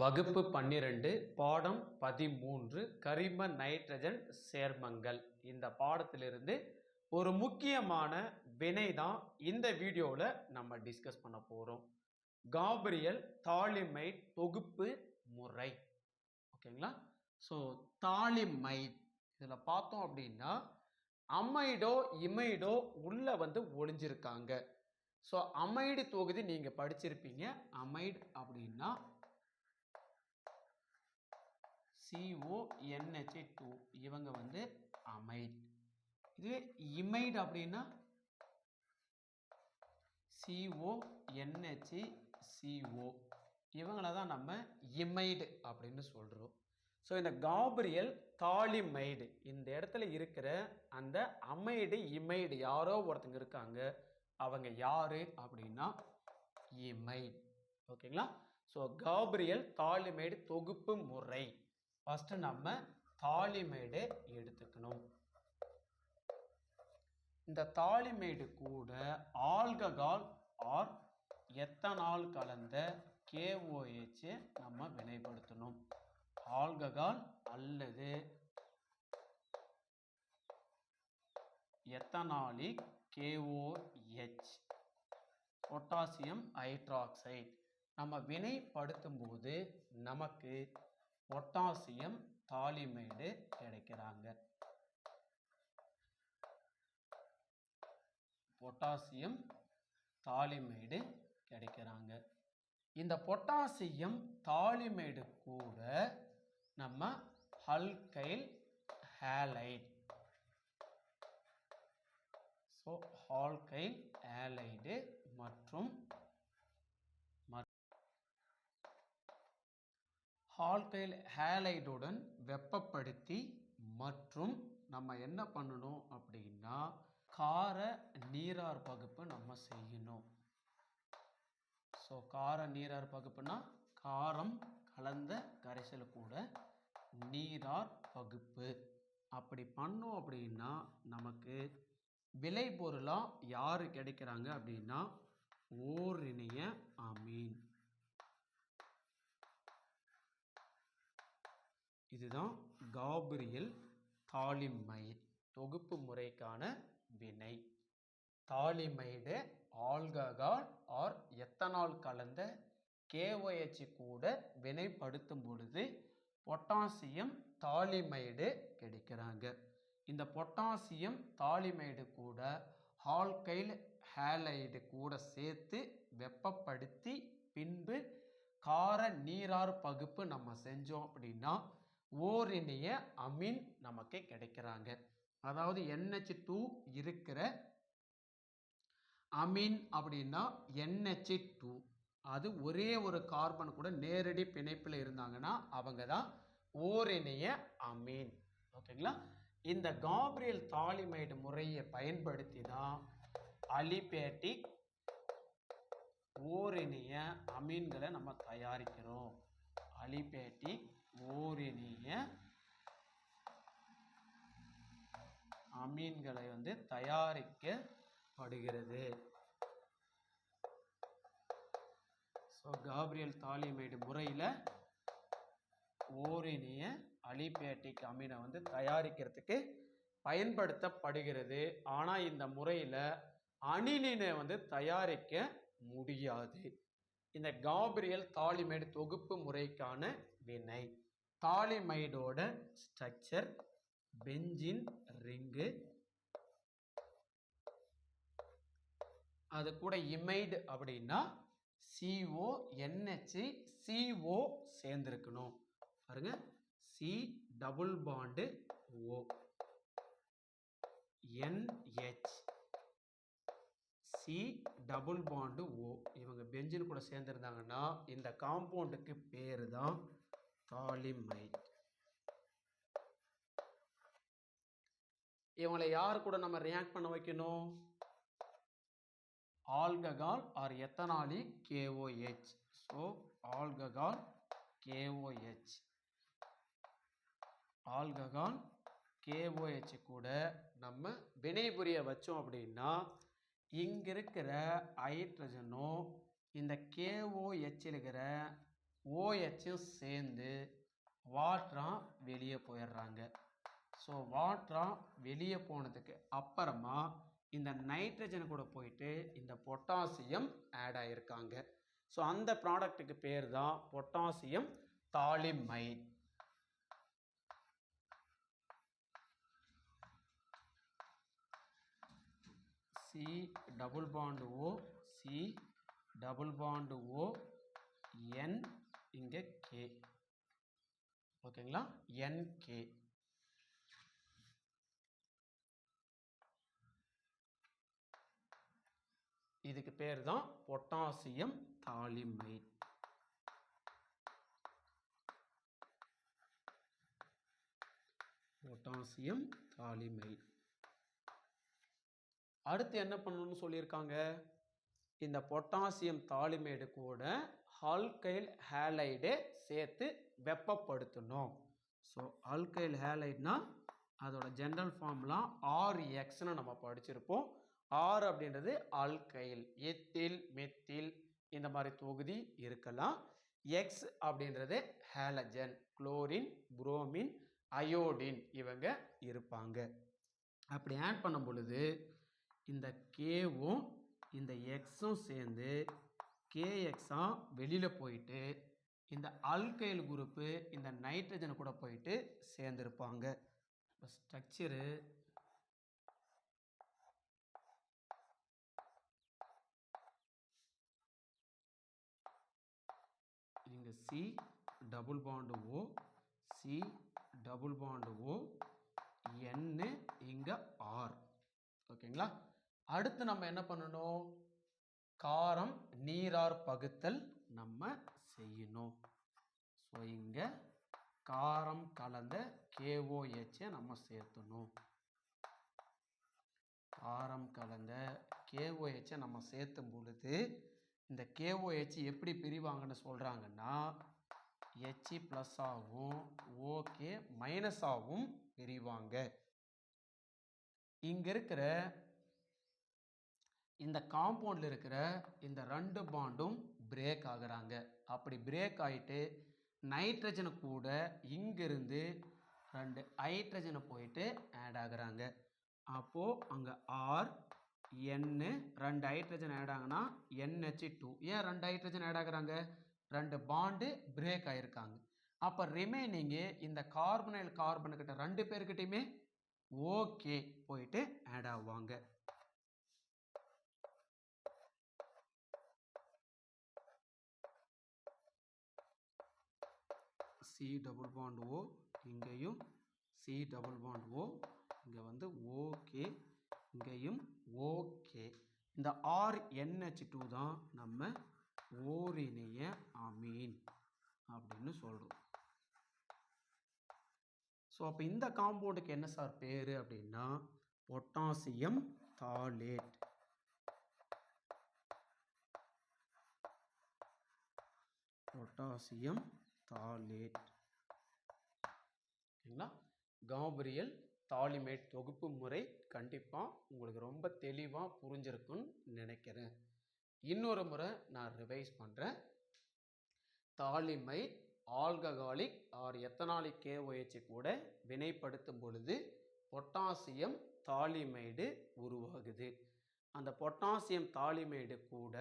வகுப்பு பன்னிரண்டு பாடம் பதிமூன்று கரிம நைட்ரஜன் சேர்மங்கள். இந்த பாடத்திலிருந்து ஒரு முக்கியமான வினை தான் இந்த வீடியோவில் நம்ம டிஸ்கஸ் பண்ண போகிறோம் காபிரியல் தாலிமைட் தொகுப்பு முறை. ஓகேங்களா? ஸோ தாலிமைட் இதில் பார்த்தோம் அப்படின்னா அமைடோ இமைடோ உள்ள வந்து ஒளிஞ்சிருக்காங்க. ஸோ அமைடு தொகுதி நீங்கள் படிச்சிருப்பீங்க. அமைடு அப்படின்னா சிஓஎன்ஹெச் டூ இவங்க வந்து அமைட் இதுவே இமைடு அப்படின்னா சிஓஎன்ஹெச் சிஓ இவங்களை தான் நம்ம இமைடு அப்படின்னு சொல்கிறோம் ஸோ இந்த காப்ரியல் தாலிமைடு இந்த இடத்துல இருக்கிற அந்த அமைடு இமைடு யாரோ ஒருத்தங்க இருக்காங்க. அவங்க யாரு அப்படின்னா இமைட் ஓகேங்களா ஸோ காப்ரியல் தாலிமைடு தொகுப்பு முறை. ஃபஸ்ட்டு நம்ம தாலிமேடு எடுத்துக்கணும். இந்த தாலிமைடு கூட ஆல்ககால் ஆர் எத்தனால் கலந்த கேஓஹெச் நம்ம வினைப்படுத்தணும். ஆல்ககால் அல்லது எத்தனாலிக் கேஓஹெச் பொட்டாசியம் ஹைட்ராக்சைடு நம்ம வினைப்படுத்தும் போது நமக்கு பொட்டாசியம் தாலிமைடு கிடைக்கிறாங்க. பொட்டாசியம் தாலிமைடு கிடைக்கிறாங்க. இந்த பொட்டாசியம் தாலிமைடு கூட நம்ம alkyl halide. So alkyl halide மற்றும் ஹால்கைல் ஹேலைடுடன் வெப்பப்படுத்தி மற்றும் நம்ம என்ன பண்ணணும் அப்படின்னா கார நீரார் பகுப்பு நம்ம செய்யணும். ஸோ கார நீரார் பகுப்புனா காரம் கலந்த கரைசல் கூட நீரார் பகுப்பு. அப்படி பண்ணோம் அப்படின்னா நமக்கு விளைபொருளாக யார் கிடைக்கிறாங்க அப்படின்னா ஓரிணைய அமீன். இதுதான் காபிரியல் தாலிமைட் தொகுப்பு முறைக்கான வினை. தாலிமைடு ஆல்ககால் ஆர் எத்தனால் கலந்த KOH கூட வினைப்படுத்தும் பொழுது பொட்டாசியம் தாலிமைடு கிடைக்கிறாங்க. இந்த பொட்டாசியம் தாலிமைடு கூட ஹால்கைல் ஹேலைடு கூட சேர்த்து வெப்பப்படுத்தி பின்பு கார நீரார் பகுப்பு நம்ம செஞ்சோம் அப்படின்னா ஓரிணைய அமீன் நமக்கு கிடைக்கிறாங்க. அதாவது என்ஹெச் டூ இருக்கிற அமீன் அப்படின்னா என்ஹெச் டூ. அது ஒரே ஒரு கார்பன் கூட நேரடி பிணைப்பில் இருந்தாங்கன்னா அவங்க தான் ஓரிணைய அமீன். ஓகேங்களா? இந்த காப்ரியல் தாலிமைடு முறையை பயன்படுத்தி தான் அலிபேட்டிக் ஓரிணைய அமீன்களை நம்ம தயாரிக்கிறோம். அலிபேட்டிக் ஓரினிய அமீன்களை வந்து தயாரிக்கப்படுகிறது. ஸோ காப்ரியல் தாலிமைடு முறையில் ஓரினிய அலிபேட்டிக் அமீனை வந்து தயாரிக்கிறதுக்கு பயன்படுத்தப்படுகிறது. ஆனால் இந்த முறையில் அணிலினை வந்து தயாரிக்க முடியாது. இந்த காபிரியல் தாலிமேடு தொகுப்பு முறைக்கான வினை. தாலிமைடோட ஸ்ட்ரக்சர் பெஞ்சின் ரிங்கு. அது கூட இமைடு அப்படின்னா சிஓ என்ஹெச் சிஓ சேர்ந்துருக்கணும். பாருங்க. C double bond O NH C double bond O இவங்க பெஞ்சின் கூட சேர்ந்துருந்தாங்கன்னா இந்த காம்பவுண்டுக்கு பேர் தான் தாலிமைட் இவங்களை யார் கூட நம்ம ரியாக்ட் பண்ண வைக்கணும்? Alcohol or ethanolic KOH. So alcohol KOH. Alcohol KOH கூட நம்ம வினைபுரிய வச்சோம் அப்படின்னா இங்கிருக்கிற ஹைட்ரஜனும் இந்த கேஓஹெச் இருக்கிற ஓஹெச்சும் சேர்ந்து வாட்டராக வெளியே போயிடுறாங்க. ஸோ வாட்டராக வெளியே போனதுக்கு அப்புறமா இந்த நைட்ரஜன் கூட போயிட்டு இந்த பொட்டாசியம் ஆட் ஆகியிருக்காங்க ஸோ அந்த ப்ராடக்ட்டுக்கு பேர் தான் potassium phthalimide. C double bond O C double bond O N இங்கே கே ஓகேங்களா என் கே இதுக்கு பேர் தான் பொட்டாசியம் தாலிமைட் பொட்டாசியம் தாலிமைட் அடுத்து என்ன பண்ணணும்னு சொல்லியிருக்காங்க? இந்த பொட்டாசியம் தாலிமைடு கூட ஆல்கைல் ஹேலைடே சேர்த்து வெப்பப்படுத்தணும். ஸோ ஆல்கைல் ஹேலைட்னா அதோட ஜென்ரல் ஃபார்ம்லாம் ஆர் எக்ஸ்னு நம்ம படிச்சிருப்போம். ஆர் அப்படின்றது ஆல்கைல் எத்தில் மெத்தில் இந்த மாதிரி தொகுதி இருக்கலாம். எக்ஸ் அப்படின்றது ஹேலஜன் குளோரின் புரோமின் அயோடின் இவங்க இருப்பாங்க. அப்படி ஆட் பண்ணும் பொழுது இந்த கேவும் இந்த எக்ஸும் சேர்ந்து கேஎக்ஸாம் வெளியில் போயிட்டு இந்த அல்கைல் குரூப்பு இந்த நைட்ரஜன் கூட போயிட்டு சேர்ந்துருப்பாங்க. இப்போ ஸ்ட்ரக்சரு இங்கே C double bond O C double bond O N இங்கே ஆர் ஓகேங்களா அடுத்து நம்ம என்ன பண்ணணும்? காரம் நீரார் பகுத்தல் நம்ம செய்யணும். ஸோ இங்கே காரம் கலந்த கேஓஹெச்சை நம்ம சேர்த்தணும். காரம் கலந்த கேஓஹெச்சை நம்ம சேர்த்தும் பொழுது இந்த கேஓஹெச் எப்படி பிரிவாங்கன்னு சொல்கிறாங்கன்னா ஹெச்இ ப்ளஸ் ஆகும் ஓகே மைனஸ் ஆகும் பிரிவாங்க. இங்கே இருக்கிற இந்த காம்பவுண்டில் இருக்கிற இந்த ரெண்டு பாண்டும் பிரேக் ஆகுறாங்க. அப்படி பிரேக் ஆகிட்டு நைட்ரஜனை கூட இங்கிருந்து ரெண்டு ஹைட்ரஜனை போயிட்டு ஆட் ஆகுறாங்க. அப்போது அங்கே ஆர் என்னு ரெண்டு ஹைட்ரஜன் ஆட் ஆகுனா என்ஹெச் டூ ஏன் ரெண்டு ஹைட்ரஜன் ஆட் ஆகுறாங்க? ரெண்டு பாண்டு பிரேக் ஆகிருக்காங்க அப்போ ரிமைனிங்கு இந்த கார்பனைல் கார்பனுக்கிட்ட ரெண்டு பேர்கிட்டையுமே ஓகே போயிட்டு ஆட் ஆவாங்க. சி டபுள் பாண்ட் ஓ இங்கேயும் சி டபுள் பாண்ட் ஓ இங்கே வந்து ஓகே இங்கேயும் ஓகே இந்த ஆர் என்ஹெச் டூ தான் நம்ம ஓரிணைய அமீன் அப்படின்னு சொல்கிறோம் ஸோ அப்போ இந்த காம்பவுண்டுக்கு என்ன சார் பேர் அப்படின்னா பொட்டாசியம் தாலேட் பொட்டாசியம் தாலேட் என்ன? காபிரியல் தாலிமேட் தொகுப்பு முறை கண்டிப்பாக உங்களுக்கு ரொம்ப தெளிவாக புரிஞ்சிருக்குன்னு நினைக்கிறேன். இன்னொரு முறை நான் ரிவைஸ் பண்ணுறேன் phthalimide alcoholic or ethanolic KOH கூட வினைப்படுத்தும் பொழுது பொட்டாசியம் தாலிமைடு உருவாகுது. அந்த பொட்டாசியம் தாலிமைடு கூட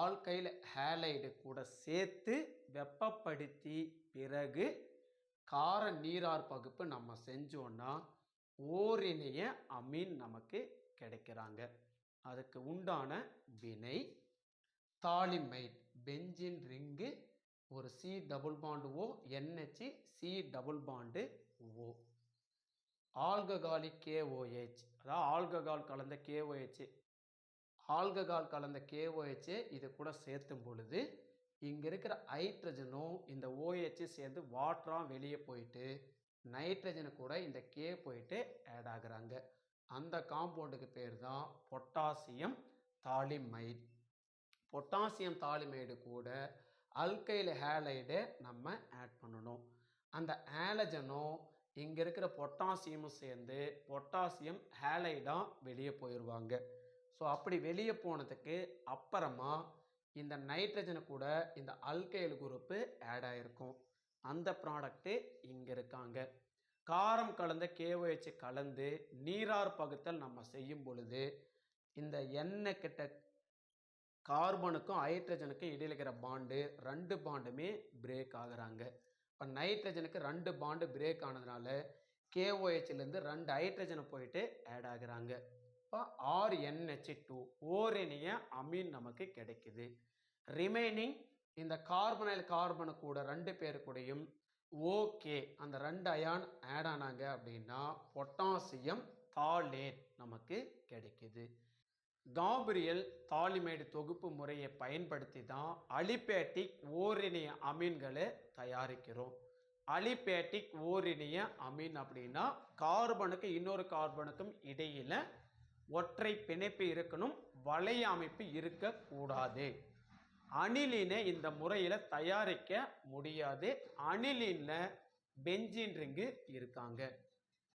ஆல்கைல் ஹேலைடு கூட சேர்த்து வெப்பப்படுத்தி பிறகு கார நீரார் பகுப்பு நம்ம செஞ்சோன்னா ஓரிணைய அமீன் நமக்கு கிடைக்கிறாங்க. அதுக்கு உண்டான வினை தாலிமைட் பெஞ்சின் ரிங்கு ஒரு C double bond O NH C double bond O alcoholic KOH அதாவது ஆல்கஹால் கலந்த கேஓஹெச் ஆல்கஹால் கலந்த கேஓஹெச் இது கூட சேர்த்தும் பொழுது இங்கே இருக்கிற ஹைட்ரஜனும் இந்த ஓஹெச்சும் சேர்ந்து வாட்டராக வெளியே போயிட்டு நைட்ரஜனு கூட இந்த கே போயிட்டு ஆட் ஆகுறாங்க. அந்த காம்பவுண்டுக்கு பேர் தான் பொட்டாசியம் தாலிமைட் பொட்டாசியம் தாலிமைடு கூட அல்கைல் ஹேலைடு நம்ம ஆட் பண்ணணும். அந்த ஹேலஜனும் இங்கே இருக்கிற பொட்டாசியமும் சேர்ந்து பொட்டாசியம் ஹேலைடாக வெளியே போயிடுவாங்க ஸோ அப்படி வெளியே போனதுக்கு அப்புறமா இந்த நைட்ரஜனை கூட இந்த அல்கைல் குரூப்பு ஆட் ஆகிருக்கும் அந்த ப்ராடக்ட்டு இங்கே இருக்காங்க. காரம் கலந்த கேஓஹெச் கலந்து நீரார் பகுத்தல் நம்ம செய்யும் பொழுது இந்த எண்ணெய் கிட்ட கார்பனுக்கும் ஹைட்ரஜனுக்கும் இடையில் இருக்கிற பாண்டு ரெண்டு பாண்டுமே பிரேக் ஆகுறாங்க. இப்போ நைட்ரஜனுக்கு ரெண்டு பாண்டு பிரேக் ஆனதுனால கேஓஹெச்லேருந்து ரெண்டு ஹைட்ரஜனை போயிட்டு ஆட் ஆகுறாங்க. இப்போ ஆர்என்ஹெச் டூ ஓரினிய அமீன் நமக்கு கிடைக்குது. ரிமைனிங் இந்த கார்பனைல் கார்பனு கூட ரெண்டு பேர் கூடயும் ஓகே அந்த ரெண்டு அயான் ஆட் ஆனாங்க அப்படின்னா பொட்டாசியம் தாலேட் நமக்கு கிடைக்குது. காபிரியல் தாலிமைடு தொகுப்பு முறையை பயன்படுத்தி தான் அலிபேட்டிக் ஓரினிய அமீன்களை தயாரிக்கிறோம். அலிபேட்டிக் ஓரினிய அமீன் அப்படின்னா கார்பனுக்கு இன்னொரு கார்பனுக்கும் இடையில ஒற்றை பிணைப்பு இருக்கணும் வளைய அமைப்பு இருக்கக்கூடாது. அணிலினை இந்த முறையில் தயாரிக்க முடியாது. அணிலின்ல பெஞ்சின் ரிங்கு இருக்காங்க.